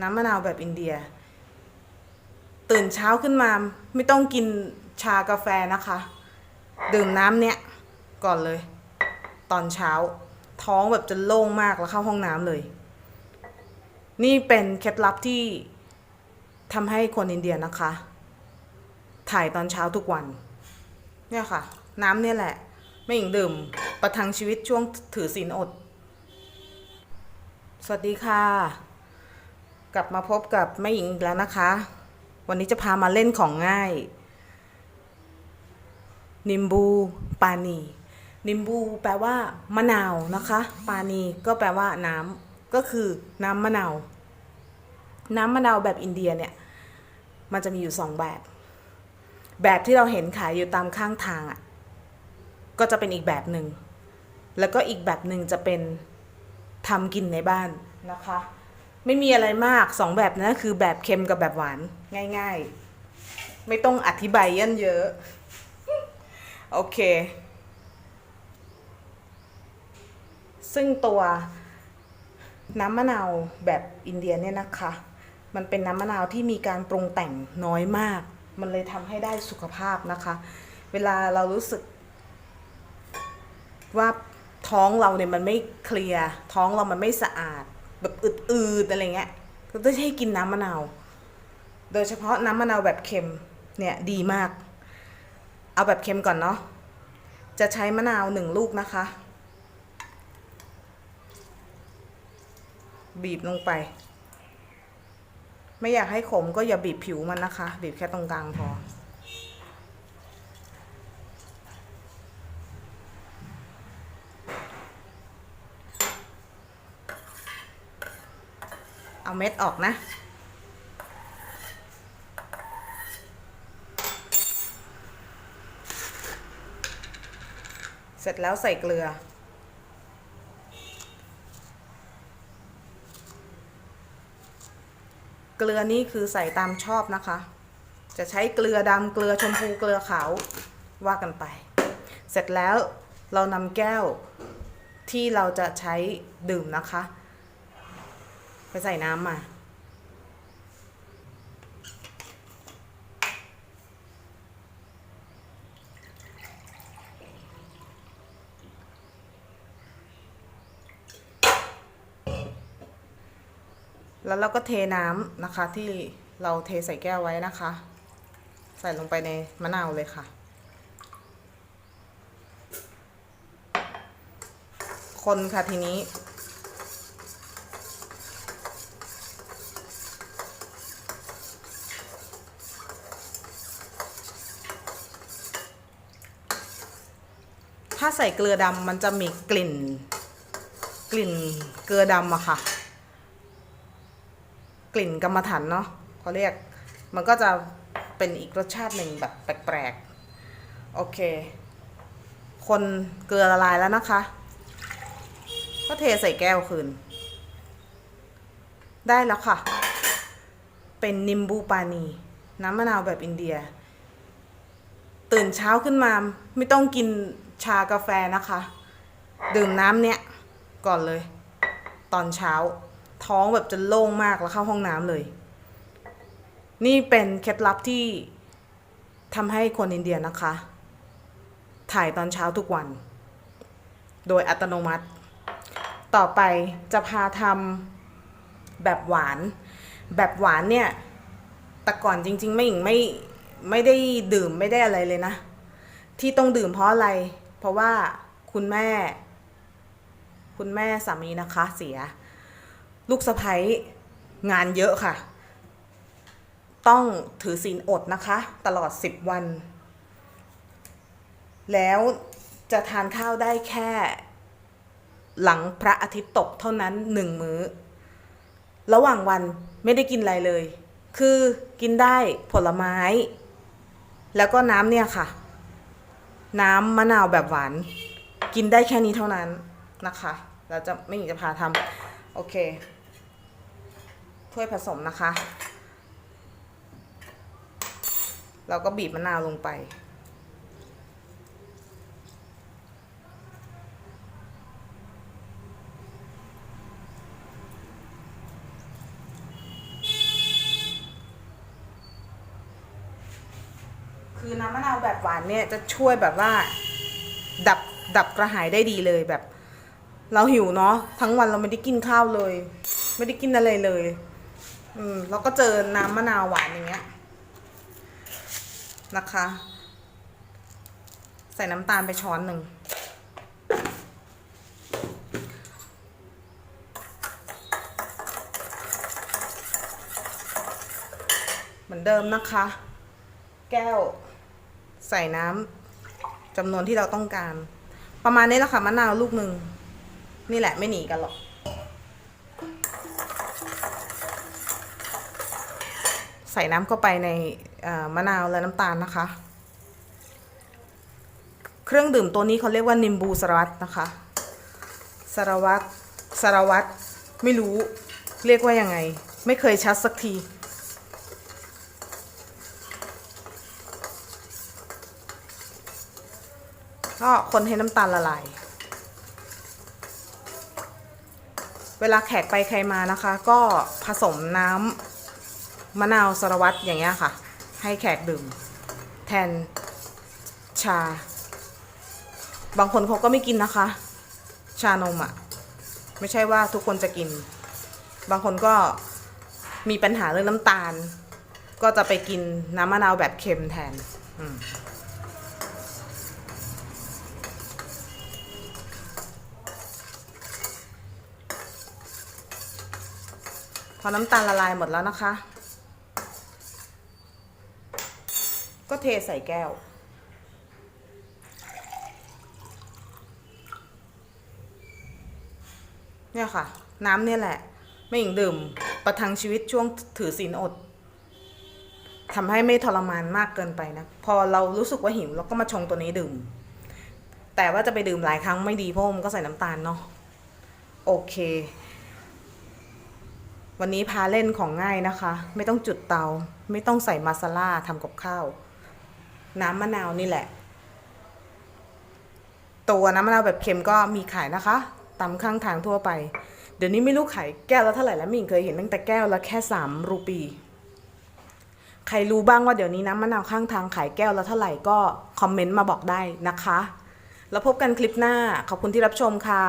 น้ำมะนาวแบบอินเดีย ตื่นเช้าขึ้นมาไม่ต้องกินชากาแฟนะคะ ดื่มน้ำเนี้ยก่อนเลย ตอนเช้า ท้องแบบจะโล่งมากแล้วเข้าห้องน้ำเลย นี่เป็นเคล็ดลับที่ทำให้คนอินเดียนะคะ ถ่ายตอนเช้าทุกวัน เนี่ยค่ะ น้ำเนี่ยแหละ ไม่หญิงดื่มประทังชีวิตช่วงถือศีลอด สวัสดีค่ะ กลับมาพบกับแม่หญิงอีกแล้วนะคะ วันนี้จะพามาเล่นของง่าย นิมบูปานี นิมบูแปลว่ามะนาวนะคะ ปานีก็แปลว่าน้ำก็คือน้ำมะนาว น้ำมะนาวแบบอินเดียเนี่ย มันจะมีอยู่สองแบบ แบบที่เราเห็นขายอยู่ตามข้างทางอะ ก็จะเป็นอีกแบบหนึ่ง แล้วก็อีกแบบหนึ่งจะเป็นทำกินในบ้านนะคะ ไม่มีอะไรมากสองแบบนั้นคือแบบเค็มกับแบบหวานง่ายๆ ไม่ต้องอธิบายยันเยอะ โอเค ซึ่งตัวน้ำมะนาวแบบอินเดียเนี่ยนะคะ มันเป็นน้ำมะนาวที่มีการปรุงแต่งน้อยมาก มันเลยทำให้ได้สุขภาพนะคะ เวลาเรารู้สึก ว่าท้องเราเนี่ยมันไม่เคลียร์ท้องเรามันไม่สะอาด แบบอืดๆอะไรเงี้ยก็ต้องให้กินน้ำมะนาว โดยเฉพาะน้ำมะนาวแบบเค็มเนี่ยดีมาก เอาแบบเค็มก่อนเนาะ จะใช้มะนาวหนึ่งลูกนะคะ บีบลงไป ไม่อยากให้ขมก็อย่าบีบผิวมันนะคะ บีบแค่ตรงกลางพอ เอาเม็ดออกนะ เสร็จแล้วใส่เกลือ เกลือนี่คือใส่ตามชอบนะคะ จะใช้เกลือดำเกลือชมพูเกลือขาวว่ากันไป เสร็จแล้วเรานำแก้วที่เราจะใช้ดื่มนะคะ ไปใส่น้ำมา แล้วเราก็เทน้ำนะคะที่เราเทใส่แก้วไว้นะคะ ใส่ลงไปในมะนาวเลยค่ะ คนค่ะทีนี้ ถ้าใส่เกลือดำมันจะมีกลิ่น กลิ่นเกลือดำอะค่ะ กลิ่นกรรมฐานเนาะเขาเรียก มันก็จะเป็นอีกรสชาติหนึ่งแบบแปลกๆ โอเค คนเกลือละลายแล้วนะคะ ก็เทใส่แก้วคืน ได้แล้วค่ะ เป็นนิมบูปานี น้ำมะนาวแบบอินเดีย ตื่นเช้าขึ้นมาไม่ต้องกิน ชากาแฟนะคะ ดื่มน้ำเนี้ยก่อนเลย ตอนเช้า ท้องแบบจะโล่งมากแล้วเข้าห้องน้ำเลย นี่เป็นเคล็ดลับที่ทำให้คนอินเดียนะคะ ถ่ายตอนเช้าทุกวัน โดยอัตโนมัติ ต่อไปจะพาทำแบบหวาน แบบหวานเนี่ย แต่ก่อนจริง ๆ ไม่หญิงไม่ไม่ได้ดื่มไม่ได้อะไรเลยนะ ที่ต้องดื่มเพราะอะไร เพราะว่าคุณแม่ คุณแม่สามีนะคะเสีย ลูกสะพ้ยงานเยอะค่ะ ต้องถือศีลอดนะคะ ตลอด 10 วัน แล้วจะทานข้าวได้แค่ หลังพระอาทิตย์ตกเท่านั้นหนึ่งมื้อ ระหว่างวันไม่ได้กินอะไรเลย คือกินได้ผลไม้ แล้วก็น้ำเนี่ยค่ะ น้ำมะนาวแบบหวาน กินได้แค่นี้เท่านั้นนะคะ เราจะไม่หญิงจะพาทำโอเคถ้วยผสมนะคะ เราก็บีบมะนาวลงไป คือน้ำมะนาวแบบหวานเนี่ยจะช่วยแบบว่า ดับดับกระหายได้ดีเลยแบบ เราหิวเนาะทั้งวันเราไม่ได้กินข้าวเลย ไม่ได้กินอะไรเลย อืมแล้วก็เจอน้ำมะนาวหวานอย่างเงี้ยนะคะ ใส่น้ำตาลไปช้อนหนึ่งเหมือนเดิมนะคะ แก้ว ใส่น้ำจำนวนที่เราต้องการ ประมาณนี้แหละค่ะมะนาวลูกหนึ่งนี่แหละไม่หนีกันหรอกใส่น้ำเข้าไปในมะนาวและน้ำตาลนะคะ เครื่องดื่มตัวนี้เขาเรียกว่านิมบูสารวัตนะคะสารวัตรสารวัตรไม่รู้เรียกว่ายังไง ไม่เคยชัดสักที ก็คนให้น้ำตาลละลาย เวลาแขกไปใครมานะคะ ก็ผสมน้ำมะนาวสารวัตรอย่างเงี้ยค่ะ ให้แขกดื่ม แทนชา บางคนเขาก็ไม่กินนะคะ ชานมอะ่ะ ไม่ใช่ว่าทุกคนจะกิน บางคนก็มีปัญหาเรื่องน้ำตาล ก็จะไปกินน้ำมะนาวแบบเค็มแทน อืม อน้ำตาลละลายหมดแล้วนะคะ ก็เทใส่แก้ว เนี่ยค่ะ น้ำเนี่ยแหละ ไม่หญิงดื่มประทังชีวิตช่วงถือศีลอดทำให้ไม่ทรมานมากเกินไปนะ พอเรารู้สึกว่าหิวเราก็มาชงตัวนี้ดื่ม แต่ว่าจะไปดื่มหลายครั้งไม่ดีเพราะมันก็ใส่น้ำตาลเนาะโอเค วันนี้พาเล่นของง่ายนะคะ ไม่ต้องจุดเตา ไม่ต้องใส่มาซาล่าทำกับข้าว น้ำมะนาวนี่แหละ ตัวน้ำมะนาวแบบเค็มก็มีขายนะคะตามข้างทางทั่วไป เดี๋ยวนี้ไม่รู้ขายแก้วละเท่าไหร่แล้วมิ่งเคยเห็นตั้งแต่แก้วละแค่สามรูปี ใครรู้บ้างว่าเดี๋ยวนี้น้ำมะนาวข้างทางขายแก้วละเท่าไหร่ก็คอมเมนต์มาบอกได้นะคะ แล้วพบกันคลิปหน้าขอบคุณที่รับชมค่ะ